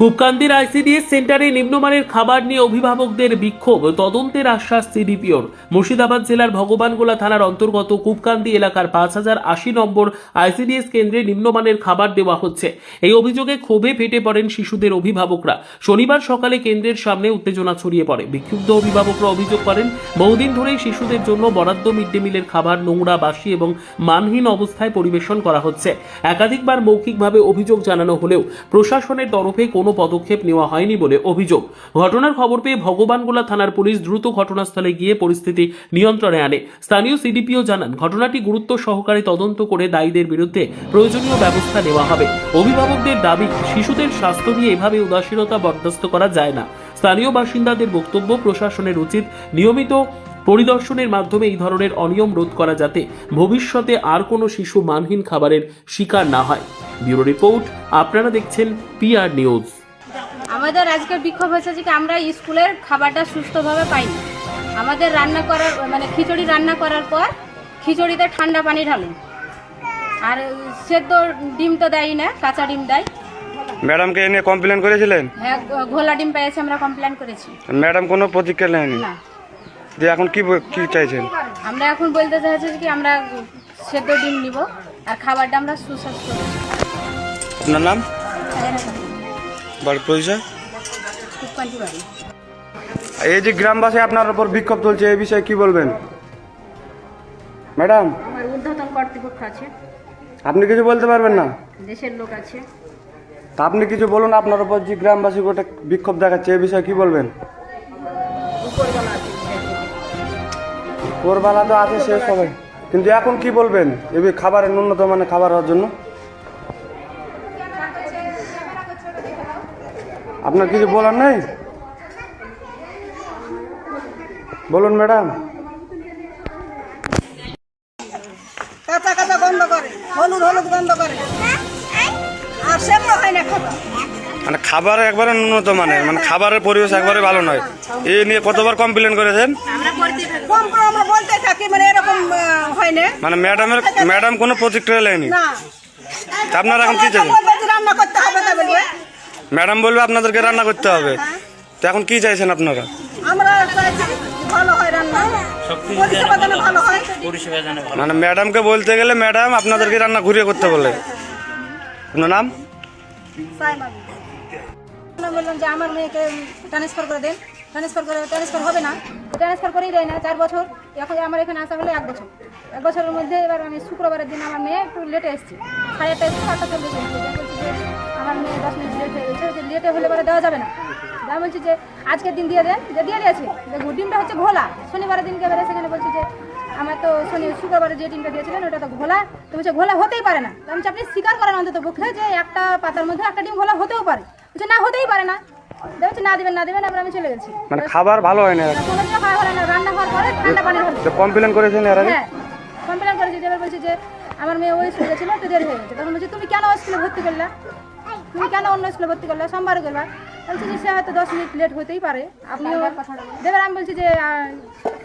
কূপকান্দির ICDS সেন্টারে নিম্নমানের খাবার নিয়ে অভিভাবকদের বিক্ষোভ। তদন্তের আশ্বাস সিডিপিওর। মুর্শিদাবাদ জেলার ভগবানগোলা থানার অন্তর্গত কূপকান্দি এলাকার পাঁচ হাজার আশি নম্বর আইসিডিএস কেন্দ্রে নিম্নমানের খাবার দেওয়া হচ্ছে। এই অভিযোগে ক্ষোভে ফেটে পড়েন শিশুদের অভিভাবকরা। শনিবার সকালে কেন্দ্রের সামনে উত্তেজনা ছড়িয়ে পড়ে। বিক্ষুব্ধ অভিভাবকরা অভিযোগ করেন, বহুদিন ধরেই শিশুদের জন্য বরাদ্দ মিড ডে মিলের খাবার, নোংরা বাসি এবং মানহীন অবস্থায় পরিবেশন করা হচ্ছে। একাধিকবার মৌখিকভাবে অভিযোগ জানানো হলেও প্রশাসনের তরফে কোনো পদক্ষেপ নেওয়া হয়নি বলে অভিযোগ। ঘটনার খবর পেয়ে ভগবানগোলা থানার পুলিশ দ্রুত ঘটনাস্থলে গিয়ে পরিস্থিতি নিয়ন্ত্রণে আনে। স্থানীয় সিডিপিও জানান, ঘটনাটি গুরুত্ব সহকারে তদন্ত করে দায়ীদের বিরুদ্ধে প্রয়োজনীয় ব্যবস্থা নেওয়া হবে। অভিভাবকদের দাবি, শিশুদের স্বাস্থ্য নিয়ে এভাবে উদাসীনতা বরদাস্ত করা যায় না। স্থানীয় বাসিন্দাদের বক্তব্য প্রশাসনের উচিত, নিয়মিত পরিদর্শনের মাধ্যমে এই ধরনের অনিয়ম রোধ করা যাতে ভবিষ্যতে আর কোনো শিশু মানহীন খাবারের শিকার না হয়। ব্যুরো রিপোর্ট, আপনারা দেখছেন পিআর নিউজ আমাদের আজকের বিক্ষোভ হয়েছে যে আমরা স্কুলের খাবারটা সুস্থভাবে পাইনি। আমাদের রান্না করার মানে খিচুড়ি রান্না করার পর খিচুড়িতে ঠান্ডা পানি ঢালে আর সেদ্ধ ডিম তো দেয় না কাঁচা ডিম দেয়। ম্যাডামকে এনে কমপ্লেন করেছিলেন? হ্যাঁ ঘোলা ডিম পেয়েছে আমরা কমপ্লেন করেছি। ম্যাডাম কোনো প্রতিক্রিয়া নেয়নি? না। যে এখন কি কি চাইছেন? আমরা এখন বলতে চাইছি যে কি আমরা সেদ্ধ ডিম নিব আর খাবারটা আমরা সুস্বাস্থ্য আপনার নাম? বাড়ির পরিচয়? কুকপান্টি বাড়ি এই যে গ্রামবাসী আপনার উপর বিক্ষোভ চলছে এই বিষয়ে কি বলবেন? ম্যাডাম? আমার ঊর্ধ্বতন কর্তৃপক্ষ আছে। আপনি কিছু বলতে পারবেন না? দেশের লোক আছে। তা আপনি কিছু বলুন আপনার উপর যে গ্রামবাসী গোটা বিক্ষোভ দেখাচ্ছে এই বিষয়ে কি বলবেন? উপরবেলা আছে। তো আছে সে সবাই। কিন্তু এখন কি বলবেন? এই খাবারের ন্যূনতম মানে খাবার হওয়ার জন্য? আপনার কিছু বলার নেই? বলুন ম্যাডাম। কাঁচা কাঁচা গন্ধ করে হলুদ হলুদ গন্ধ করে। আর সেগুলো হয় না খাবার। মানে খাবার একবারে ন্যূনতম মানে মানে খাবারের পরিবেশ একবারে ভালো নয়। এই নিয়ে কতবার কমপ্লেন করেছেন? কম করে আমরা বলতে থাকি মানে এরকম আহ, হয় না। মানে ম্যাডামের ম্যাডাম কোনো প্রতিক্রিয়া নেয়নি আপনারা এখন কি যে রান্না করতে হবে ম্যাডাম বলবে আপনাদেরকে রান্না করতে হবে। তো এখন কি চাইছেন আপনারা? আমরা চাইছি ভালো হয় রান্না। পরিষেবা যেন ভালো। হয়। মানে ম্যাডামকে বলতে গেলে ম্যাডাম আপনাদেরকে রান্না ঘুরিয়ে করতে বলে। আপনার নাম? বললাম যে আমার মেয়েকে ট্রান্সফার করে দেন। ট্রান্সফার করে ট্রান্সফার হবে না। ট্রান্সফার করেই দেয় না চার বছর। এখন আমার এখানে আসা হলো এক বছর। এক বছরের মধ্যে এবার আমি শুক্রবারের দিন আমার মেয়ে একটু লেটে এসেছি। সাড়ে আটটা এসেছি আটটা চল্লিশ যে আমার মেয়ে দশ মিনিট লেট গেছে। যে লেটে হলে পরে দেওয়া যাবে না। আমি বলছি যে আজকের দিন দিয়ে দেন। যে দিয়ে দিয়েছি। যে ডিমটা হচ্ছে ঘোলা। শনিবারের দিনকে এবারে সেখানে বলছি যে আমার তো শনি শুক্রবারে যে ডিমটা দিয়েছিলেন, ওটা তো ঘোলা। তো বলছে ঘোলা হতেই পারে না। আমি আপনি স্বীকার করেন অন্তত পক্ষে যে একটা পাতার মধ্যে একটা ডিম ঘোলা হতেও পারে। বলছে, না, হতেই পারে না। দেখছি না দেবেন না দেবেন এবার আমি চলে গেছি। মানে খাবার ভালো হয় না কোনো খাওয়া হলো না রান্না হওয়ার পরে ঠান্ডা পানি তো কমপ্লেন করেছেন এর আগে? হ্যাঁ কমপ্লেন করেছি যে এবার বলছি যে আমার মেয়ে ওই স্কুলে ছিল তো দেরি হয়ে গেছে। তখন বলছি তুমি কেন ওই স্কুলে ভর্তি করলে? তুমি কেন অন্য স্কুলে ভর্তি করলে? সোমবারে করবা? বলছি যে সে হয়তো দশ মিনিট লেট হতেই পারে। আপনি দেবেন আমি বলছি যে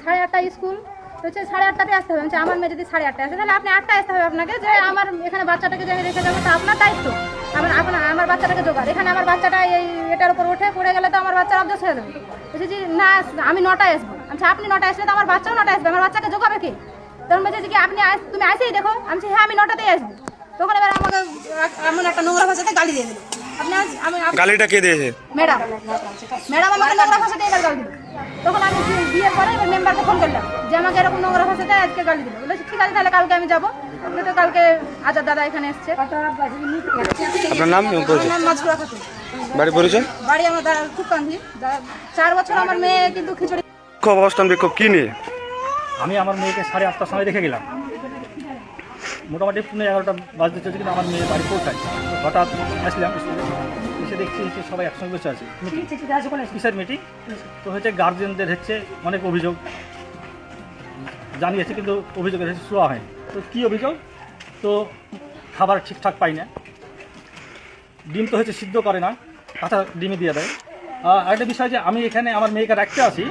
সাড়ে আটটা স্কুল বলছে সাড়ে আটটাতে আসতে হবে। বলছে আমার মেয়ে যদি সাড়ে আটটা আসে তাহলে আপনি আটটা আসতে হবে আপনাকে যে আমার এখানে বাচ্চাটাকে যে আমি রেখে যাব তা আপনার দায়িত্ব। আমার আপনার আমার বাচ্চাটাকে জোগাড়। এখানে আমার বাচ্চাটা এই এটার উপর উঠে পড়ে গেলে তো আমার বাচ্চার অবজেস হয়ে যাবে বলছে যে না আমি নটায় আসব। আচ্ছা আপনি নটায় আসলে তো আমার বাচ্চাও নটায় আসবে। আমার বাচ্চাকে জোগাবে কে? তখন বলছে কি আপনি আস- তুমি আসেই দেখো। আমি হ্যাঁ আমি নটাতেই আসব। তখন এবার আমাকে এমন একটা নোংরা ভাষাতে গালি দিয়ে দিল। গালিটা কে দিয়েছে? ম্যাডাম। ম্যাডাম আমাকে নোংরা ভাষাতে এবার গালি দিল। তখন আমি বিয়ের পরে এবার মেম্বারকে ফোন করলাম যে আমাকে এরকম নোংরা ভাষাতে আজকে গালি দিল। বলেছি ঠিক আছে তাহলে কালকে আমি যাব। আপনি তো কালকে আজাদ দাদা এখানে এসছে। আপনার নাম বাড়ি পরিচয়? বাড়ি আমার দাঁড়া খুব কান্ধি চার বছর আমার মেয়ে কিন্তু খিচুড়ি বিক্ষোভ অবস্থান বিক্ষোভ? কি নিয়ে? আমি আমার মেয়েকে সাড়ে আটটার সময় রেখে গেলাম। মোটামুটি পনেরো এগারোটা বাজতে চলছে কিন্তু আমার মেয়ে বাড়ি পৌঁছায়। হঠাৎ আসলাম স্কুলে এসে দেখছি যে সবাই একসঙ্গে বসে আছে। কিসের মিটিং তো হচ্ছে গার্জেনদের হচ্ছে অনেক অভিযোগ। জানিয়েছে, কিন্তু অভিযোগের হচ্ছে শোয়া হয়নি। তো কী অভিযোগ? তো খাবার ঠিকঠাক পাই না। ডিম তো হচ্ছে সিদ্ধ করে না। কাঁচা ডিমই দিয়ে দেয়। একটা বিষয় যে আমি এখানে আমার মেয়েকে রাখতে আসি,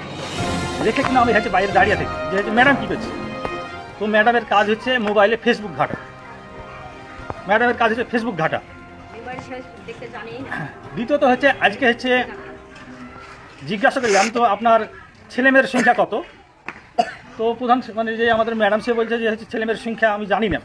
রেখে কিন্তু আমি হচ্ছে বাইরে দাঁড়িয়ে থাকি যে হচ্ছে ম্যাডাম কী করছে? তো ম্যাডামের কাজ হচ্ছে মোবাইলে ফেসবুক ঘাটা। ম্যাডামের কাজ হচ্ছে ফেসবুক ঘাটা। দ্বিতীয়ত হচ্ছে, আজকে হচ্ছে, জিজ্ঞাসা করলাম, তো আপনার ছেলেমেয়ের সংখ্যা কত? তো প্রধান মানে যে আমাদের ম্যাডাম সে বলছে যে হচ্ছে ছেলেমেয়ের সংখ্যা আমি জানি না